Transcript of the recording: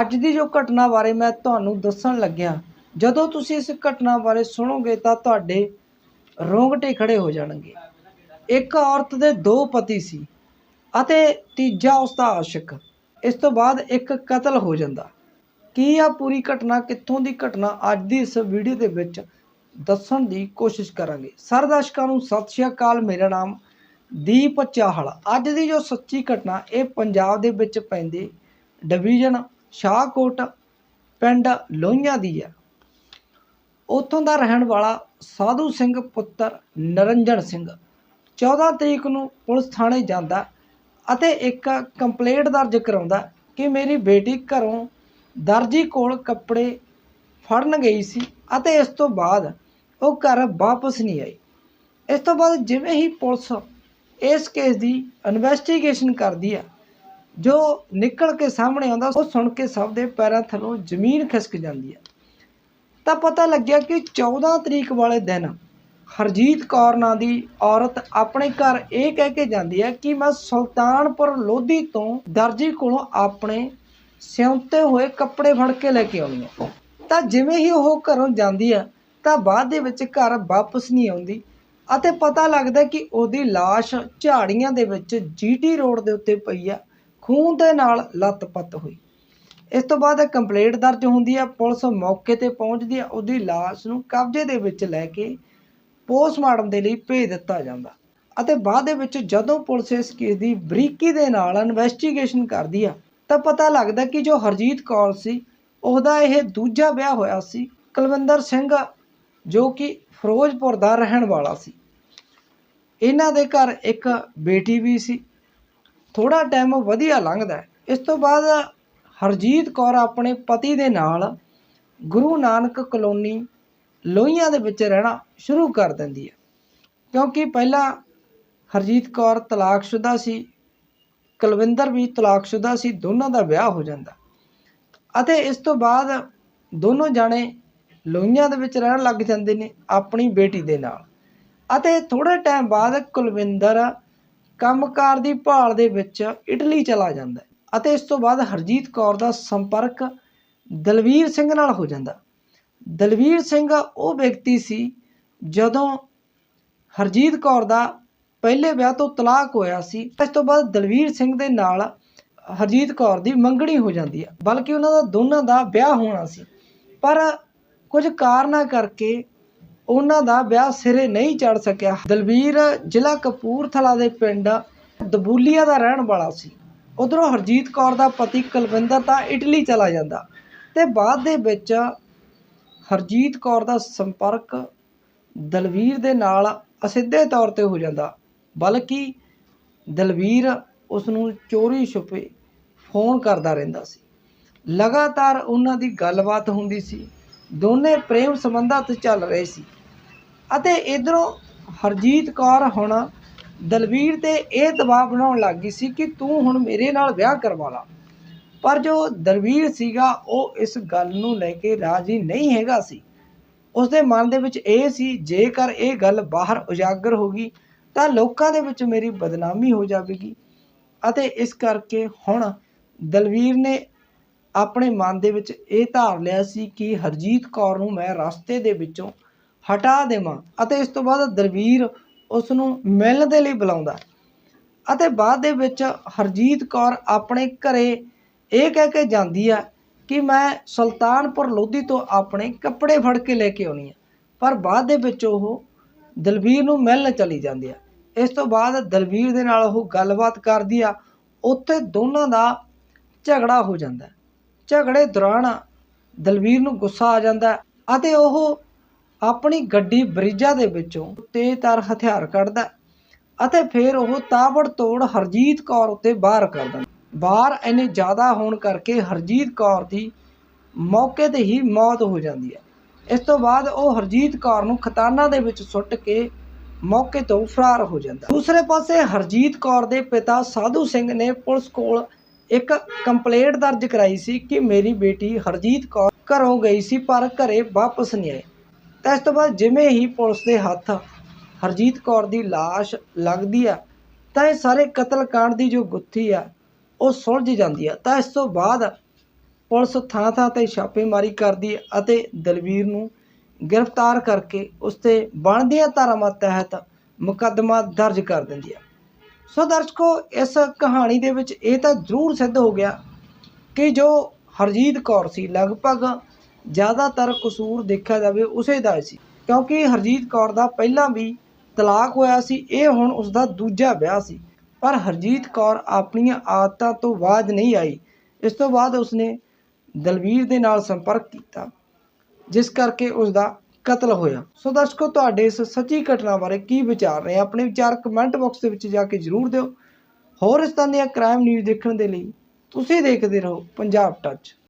ਅੱਜ ਦੀ ਜੋ ਘਟਨਾ ਬਾਰੇ ਮੈਂ ਤੁਹਾਨੂੰ ਦੱਸਣ ਲੱਗਿਆ, ਜਦੋਂ ਤੁਸੀਂ ਇਸ ਘਟਨਾ ਬਾਰੇ ਸੁਣੋਗੇ ਤਾਂ ਤੁਹਾਡੇ ਰੋਂਗਟੇ ਖੜੇ ਹੋ ਜਾਣਗੇ। ਇੱਕ ਔਰਤ ਦੇ ਦੋ ਪਤੀ ਸੀ ਅਤੇ ਤੀਜਾ ਉਸ ਦਾ ਆਸ਼ਿਕ। ਇਸ ਤੋਂ ਬਾਅਦ ਇੱਕ ਕਤਲ ਹੋ ਜਾਂਦਾ। ਕੀ ਆ ਪੂਰੀ ਘਟਨਾ, ਕਿੱਥੋਂ ਦੀ ਘਟਨਾ, ਅੱਜ ਦੀ ਇਸ ਵੀਡੀਓ ਦੇ ਵਿੱਚ ਦੱਸਣ ਦੀ ਕੋਸ਼ਿਸ਼ ਕਰਾਂਗੇ। ਸਰ ਦਰਸ਼ਕਾਂ ਨੂੰ ਸਤਿ ਸ਼੍ਰੀ ਅਕਾਲ, ਮੇਰਾ ਨਾਮ ਦੀਪ ਚਾਹਲ। ਅੱਜ ਦੀ ਜੋ ਸੱਚੀ ਘਟਨਾ, ਇਹ ਪੰਜਾਬ ਦੇ ਵਿੱਚ ਪੈਂਦੇ ਡਿਵੀਜ਼ਨ ਸ਼ਾਹਕੋਟ ਪਿੰਡ ਲੋਹੀਆਂ ਦੀ ਹੈ। ਉੱਥੋਂ ਦਾ ਰਹਿਣ ਵਾਲਾ ਸਾਧੂ ਸਿੰਘ ਪੁੱਤਰ ਨਰਿੰਜਨ ਸਿੰਘ 14 ਤਰੀਕ ਨੂੰ ਪੁਲਿਸ ਥਾਣੇ ਜਾਂਦਾ ਅਤੇ ਇੱਕ ਕੰਪਲੇਂਟ ਦਰਜ ਕਰਾਉਂਦਾ ਕਿ ਮੇਰੀ ਬੇਟੀ ਘਰੋਂ ਦਰਜੀ ਕੋਲ ਕੱਪੜੇ ਫੜਨ ਗਈ ਸੀ ਅਤੇ ਇਸ ਤੋਂ ਬਾਅਦ ਉਹ ਘਰ ਵਾਪਸ ਨਹੀਂ ਆਈ। ਇਸ ਤੋਂ ਬਾਅਦ ਜਿਵੇਂ ਹੀ ਪੁਲਿਸ ਇਸ ਕੇਸ ਦੀ ਇਨਵੈਸਟੀਗੇਸ਼ਨ ਕਰਦੀ ਹੈ ਜੋ ਨਿਕਲ ਕੇ ਸਾਹਮਣੇ ਆਉਂਦਾ, ਉਹ ਸੁਣ ਕੇ ਸਭ ਦੇ ਪੈਰਾਂ ਥੱਲੋਂ ਜ਼ਮੀਨ ਖਿਸਕ ਜਾਂਦੀ ਹੈ। ਤਾਂ ਪਤਾ ਲੱਗਿਆ ਕਿ 14 ਤਰੀਕ ਵਾਲੇ ਦਿਨ ਹਰਜੀਤ ਕੌਰ ਨਾਂ ਦੀ ਔਰਤ ਆਪਣੇ ਘਰ ਇਹ ਕਹਿ ਕੇ ਜਾਂਦੀ ਹੈ ਕਿ ਮੈਂ ਸੁਲਤਾਨਪੁਰ ਲੋਧੀ ਤੋਂ ਦਰਜੀ ਕੋਲੋਂ ਆਪਣੇ ਸਿਉਂਤੇ ਹੋਏ ਕੱਪੜੇ ਫੜ ਕੇ ਲੈ ਕੇ ਆਉਣੀ ਹੈ। ਤਾਂ ਜਿਵੇਂ ਹੀ ਉਹ ਘਰੋਂ ਜਾਂਦੀ ਹੈ, ਤਾਂ ਬਾਅਦ ਦੇ ਵਿੱਚ ਘਰ ਵਾਪਸ ਨਹੀਂ ਆਉਂਦੀ ਅਤੇ ਪਤਾ ਲੱਗਦਾ ਕਿ ਉਹਦੀ ਲਾਸ਼ ਝਾੜੀਆਂ ਦੇ ਵਿੱਚ ਜੀਟੀ ਰੋਡ ਦੇ ਉੱਤੇ ਪਈ ਆ ਖੂਨ ਦੇ ਨਾਲ ਲੱਤ-ਪੱਤ ਹੋਈ। ਇਸ ਤੋਂ ਬਾਅਦ ਕੰਪਲੇਂਟ ਦਰਜ ਹੁੰਦੀ ਹੈ ਪੁਲਿਸ ਮੌਕੇ ਤੇ ਪਹੁੰਚਦੀ ਹੈ ਉਹਦੀ ਲਾਸ਼ ਨੂੰ ਕਬਜ਼ੇ ਦੇ ਵਿੱਚ ਲੈ ਕੇ ਪੋਸਟਮਾਰਟਮ ਦੇ ਲਈ ਭੇਜ ਦਿੱਤਾ ਜਾਂਦਾ। ਅਤੇ ਬਾਅਦ ਦੇ ਵਿੱਚ ਜਦੋਂ ਪੁਲਿਸ ਇਸ ਕੇਸ ਦੀ ਬਰੀਕੀ ਦੇ ਨਾਲ ਇਨਵੈਸਟੀਗੇਸ਼ਨ ਕਰਦੀ ਆ, ਤਾਂ ਪਤਾ ਲੱਗਦਾ ਕਿ ਜੋ ਹਰਜੀਤ ਕੌਰ ਸੀ, ਉਹਦਾ ਇਹ ਦੂਜਾ ਵਿਆਹ ਹੋਇਆ ਸੀ, ਕੁਲਵਿੰਦਰ ਸਿੰਘ, ਜੋ ਕਿ ਫਿਰੋਜ਼ਪੁਰ ਦਾ ਰਹਿਣ ਵਾਲਾ ਸੀ। ਇਹਨਾਂ ਦੇ ਘਰ ਇੱਕ ਬੇਟੀ ਵੀ ਸੀ ਥੋੜਾ ਟਾਈਮ ਵਧੀਆ ਲੰਘਦਾ ਇਸ ਤੋਂ ਬਾਅਦ ਹਰਜੀਤ ਕੌਰ ਆਪਣੇ ਪਤੀ ਦੇ ਨਾਲ ਗੁਰੂ ਨਾਨਕ ਕਲੋਨੀ ਲੋਹੀਆਂ ਦੇ ਵਿੱਚ ਰਹਿਣਾ ਸ਼ੁਰੂ ਕਰ ਦਿੰਦੀ ਹੈ। ਕਿਉਂਕਿ ਪਹਿਲਾਂ ਹਰਜੀਤ ਕੌਰ ਤਲਾਕਸ਼ੁਦਾ ਸੀ, ਕੁਲਵਿੰਦਰ ਵੀ ਤਲਾਕਸ਼ੁਦਾ ਸੀ, ਦੋਨਾਂ ਦਾ ਵਿਆਹ ਹੋ ਜਾਂਦਾ। ਅਤੇ ਇਸ ਤੋਂ ਬਾਅਦ ਦੋਨੋਂ ਜਾਣੇ ਲੋਹੀਆਂ ਦੇ ਵਿੱਚ ਰਹਿਣ ਲੱਗ ਜਾਂਦੇ ਨੇ ਆਪਣੀ ਬੇਟੀ ਦੇ ਨਾਲ। ਅਤੇ ਥੋੜੇ ਟਾਈਮ ਬਾਅਦ ਕੁਲਵਿੰਦਰ ਕੰਮਕਾਰ ਦੀ ਭਾਲ ਦੇ ਵਿੱਚ ਇਟਲੀ ਚਲਾ ਜਾਂਦਾ ਅਤੇ ਇਸ ਤੋਂ ਬਾਅਦ ਹਰਜੀਤ ਕੌਰ ਦਾ ਸੰਪਰਕ ਦਲਵੀਰ ਸਿੰਘ ਨਾਲ ਹੋ ਜਾਂਦਾ ਦਲਵੀਰ ਸਿੰਘ ਉਹ ਵਿਅਕਤੀ ਸੀ ਜਦੋਂ ਹਰਜੀਤ ਕੌਰ ਦਾ ਪਹਿਲੇ ਵਿਆਹ ਤੋਂ ਤਲਾਕ ਹੋਇਆ ਸੀ, ਇਸ ਤੋਂ ਬਾਅਦ ਦਲਵੀਰ ਸਿੰਘ ਦੇ ਨਾਲ ਹਰਜੀਤ ਕੌਰ ਦੀ ਮੰਗਣੀ ਹੋ ਜਾਂਦੀ ਹੈ, ਬਲਕਿ ਉਹਨਾਂ ਦਾ ਦੋਨਾਂ ਦਾ ਵਿਆਹ ਹੋਣਾ ਸੀ। ਪਰ ਕੁਝ ਕਾਰਨਾਂ ਕਰਕੇ ਉਹਨਾਂ ਦਾ ਵਿਆਹ ਸਿਰੇ ਨਹੀਂ ਚੜ ਸਕਿਆ। ਦਲਵੀਰ ਜ਼ਿਲ੍ਹਾ ਕਪੂਰਥਲਾ ਦੇ ਪਿੰਡ ਦਬੂਲੀਆ ਦਾ ਰਹਿਣ ਵਾਲਾ ਸੀ। ਉਧਰੋਂ ਹਰਜੀਤ ਕੌਰ ਦਾ ਪਤੀ ਕੁਲਵਿੰਦਰ ਤਾਂ ਇਟਲੀ ਚਲਾ ਜਾਂਦਾ ਤੇ ਬਾਅਦ ਦੇ ਵਿੱਚ ਹਰਜੀਤ ਕੌਰ ਦਾ ਸੰਪਰਕ ਦਲਵੀਰ ਦੇ ਨਾਲ ਅਸਿੱਧੇ ਤੌਰ ਤੇ ਹੋ ਜਾਂਦਾ। ਬਲਕਿ ਦਲਵੀਰ ਉਸ ਨੂੰ ਚੋਰੀ ਛੁਪੇ ਫੋਨ ਕਰਦਾ ਰਹਿੰਦਾ ਸੀ। ਲਗਾਤਾਰ ਉਹਨਾਂ ਦੀ ਗੱਲਬਾਤ ਹੁੰਦੀ ਸੀ। ਦੋਨੇ ਪ੍ਰੇਮ ਸੰਬੰਧਾਂ ਤੇ ਚੱਲ ਰਹੇ ਸੀ। ਅਤੇ ਇਧਰੋਂ ਹਰਜੀਤ ਕੌਰ ਹੁਣ ਦਲਵੀਰ ਤੇ ਇਹ ਦਬਾਅ ਬਣਾਉਣ ਲੱਗ ਗਈ ਸੀ ਕਿ ਤੂੰ ਹੁਣ ਮੇਰੇ ਨਾਲ ਵਿਆਹ ਕਰਵਾ ਲਾ। ਪਰ ਜੋ ਦਲਵੀਰ ਸੀਗਾ, ਉਹ ਇਸ ਗੱਲ ਨੂੰ ਲੈ ਕੇ ਰਾਜ਼ੀ ਨਹੀਂ ਹੈਗਾ ਸੀ। ਉਸ ਦੇ ਮਨ ਦੇ ਵਿੱਚ ਇਹ ਸੀ, ਜੇਕਰ ਇਹ ਗੱਲ ਬਾਹਰ ਉਜਾਗਰ ਹੋ ਗਈ, ਤਾਂ ਲੋਕਾਂ ਦੇ ਵਿੱਚ ਮੇਰੀ ਬਦਨਾਮੀ ਹੋ ਜਾਵੇਗੀ। ਅਤੇ ਇਸ ਕਰਕੇ ਹੁਣ ਦਲਵੀਰ ਨੇ ਆਪਣੇ ਮਨ ਦੇ ਵਿੱਚ ਇਹ ਧਾਰ ਲਿਆ ਸੀ ਕਿ ਹਰਜੀਤ ਕੌਰ ਨੂੰ ਮੈਂ ਰਸਤੇ ਦੇ ਵਿੱਚੋਂ ਹਟਾ ਦੇਵਾਂ ਅਤੇ ਇਸ ਤੋਂ ਬਾਅਦ ਦਲਵੀਰ ਉਸ ਨੂੰ ਮਿਲਣ ਦੇ ਲਈ ਬੁਲਾਉਂਦਾ। ਅਤੇ ਬਾਅਦ ਦੇ ਵਿੱਚ ਹਰਜੀਤ ਕੌਰ ਆਪਣੇ ਘਰੇ ਇਹ ਕਹਿ ਕੇ ਜਾਂਦੀ ਆ ਕਿ ਮੈਂ ਸੁਲਤਾਨਪੁਰ ਲੋਧੀ ਤੋਂ ਆਪਣੇ ਕੱਪੜੇ ਫੜ ਕੇ ਲੈ ਕੇ ਆਉਣੀ ਆ। ਪਰ ਬਾਅਦ ਦੇ ਵਿੱਚ ਉਹ ਦਲਵੀਰ ਨੂੰ ਮਿਲਣ ਚਲੀ ਜਾਂਦੀ ਆ। ਇਸ ਤੋਂ ਬਾਅਦ ਦਲਵੀਰ ਦੇ ਨਾਲ ਉਹ ਗੱਲਬਾਤ ਕਰਦੀ ਆ। ਉੱਥੇ ਦੋਨਾਂ ਦਾ ਝਗੜਾ ਹੋ ਜਾਂਦਾ। ਝਗੜੇ ਦੌਰਾਨ ਦਲਵੀਰ ਨੂੰ ਗੁੱਸਾ ਆ ਜਾਂਦਾ ਅਤੇ ਉਹ ਆਪਣੀ ਗੱਡੀ ਬਰੀਜਾ ਦੇ ਵਿੱਚੋਂ ਤੇਜ਼ਧਾਰ ਹਥਿਆਰ ਕੱਢਦਾ ਅਤੇ ਫਿਰ ਉਹ ਤਾਬੜ ਹਰਜੀਤ ਕੌਰ ਉੱਤੇ ਵਾਰ ਕਰ ਦਿੰਦਾ ਵਾਰ ਇੰਨੇ ਜ਼ਿਆਦਾ ਹੋਣ ਕਰਕੇ ਹਰਜੀਤ ਕੌਰ ਦੀ ਮੌਕੇ ਤੇ ਹੀ ਮੌਤ ਹੋ ਜਾਂਦੀ ਹੈ। ਇਸ ਤੋਂ ਬਾਅਦ ਉਹ ਹਰਜੀਤ ਕੌਰ ਨੂੰ ਖਤਾਨਾ ਦੇ ਵਿੱਚ ਸੁੱਟ ਕੇ ਮੌਕੇ ਤੋਂ ਫਰਾਰ ਹੋ ਜਾਂਦਾ ਦੂਸਰੇ ਪਾਸੇ ਹਰਜੀਤ ਕੌਰ ਦੇ ਪਿਤਾ ਸਾਧੂ ਸਿੰਘ ਨੇ ਪੁਲਿਸ ਕੋਲ ਇੱਕ ਕੰਪਲੇਂਟ ਦਰਜ ਕਰਾਈ ਸੀ ਕਿ ਮੇਰੀ ਬੇਟੀ ਹਰਜੀਤ ਕੌਰ ਘਰੋਂ ਗਈ ਸੀ, ਪਰ ਘਰੇ ਵਾਪਸ ਨਹੀਂ ਆਈ। ਤਾਂ ਇਸ ਤੋਂ ਬਾਅਦ ਜਿਵੇਂ ਹੀ ਪੁਲਿਸ ਦੇ ਹੱਥ ਹਰਜੀਤ ਕੌਰ ਦੀ ਲਾਸ਼ ਲੱਗਦੀ ਆ, ਤਾਂ ਇਹ ਸਾਰੇ ਕਤਲकांड ਦੀ ਜੋ ਗੁੱਥੀ ਆ, ਉਹ ਸੁਲਝ ਜਾਂਦੀ ਆ। ਤਾਂ ਇਸ ਤੋਂ ਬਾਅਦ ਪੁਲਿਸ ਥਾਂ ਥਾਂ ਤੇ ਛਾਪੇਮਾਰੀ ਕਰਦੀ ਅਤੇ ਦਲਵੀਰ ਨੂੰ ਗ੍ਰਿਫਤਾਰ ਕਰਕੇ ਉਸ ਤੇ ਬਣਦੀਆਂ ਧਾਰਾਵਾਂ ਤਹਿਤ ਮੁਕੱਦਮਾ ਦਰਜ ਕਰ ਦਿੰਦੀ ਹੈ ਸੋ ਦਰਸ਼ਕੋ, ਇਸ ਕਹਾਣੀ ਦੇ ਵਿੱਚ ਇਹ ਤਾਂ ਜ਼ਰੂਰ ਸਿੱਧ ਹੋ ਗਿਆ ਕਿ ਜੋ ਹਰਜੀਤ ਕੌਰ ਸੀ, ਲਗਭਗ ਜ਼ਿਆਦਾਤਰ ਕਸੂਰ ਦੇਖਿਆ ਜਾਵੇ ਉਸੇ ਦਾ ਸੀ। ਕਿਉਂਕਿ ਹਰਜੀਤ ਕੌਰ ਦਾ ਪਹਿਲਾਂ ਵੀ ਤਲਾਕ ਹੋਇਆ ਸੀ, ਇਹ ਹੁਣ ਉਸ ਦਾ ਦੂਜਾ ਵਿਆਹ ਸੀ। ਪਰ ਹਰਜੀਤ ਕੌਰ ਆਪਣੀਆਂ ਆਦਤਾਂ ਤੋਂ ਬਾਜ ਨਹੀਂ ਆਈ। ਇਸ ਤੋਂ ਬਾਅਦ ਉਸਨੇ ਦਲਵੀਰ ਦੇ ਨਾਲ ਸੰਪਰਕ ਕੀਤਾ, ਜਿਸ ਕਰਕੇ ਉਸ ਦਾ ਕਤਲ ਹੋਇਆ। ਸੋ ਦਰਸ਼ਕੋ, ਤੁਹਾਡੇ ਇਸ ਸੱਚੀ ਘਟਨਾ ਬਾਰੇ ਕੀ ਵਿਚਾਰ ਰਹੇ? ਆਪਣੇ ਵਿਚਾਰ ਕਮੈਂਟ ਬਾਕਸ ਦੇ ਵਿੱਚ ਜਾ ਕੇ ਜਰੂਰ ਦਿਓ। ਹੋਰ ਇਸ ਤਰ੍ਹਾਂ ਦੀਆਂ ਕ੍ਰਾਈਮ ਨਿਊਜ਼ ਦੇਖਣ ਦੇ ਲਈ ਤੁਸੀਂ ਦੇਖਦੇ ਰਹੋ ਪੰਜਾਬ ਟੱਚ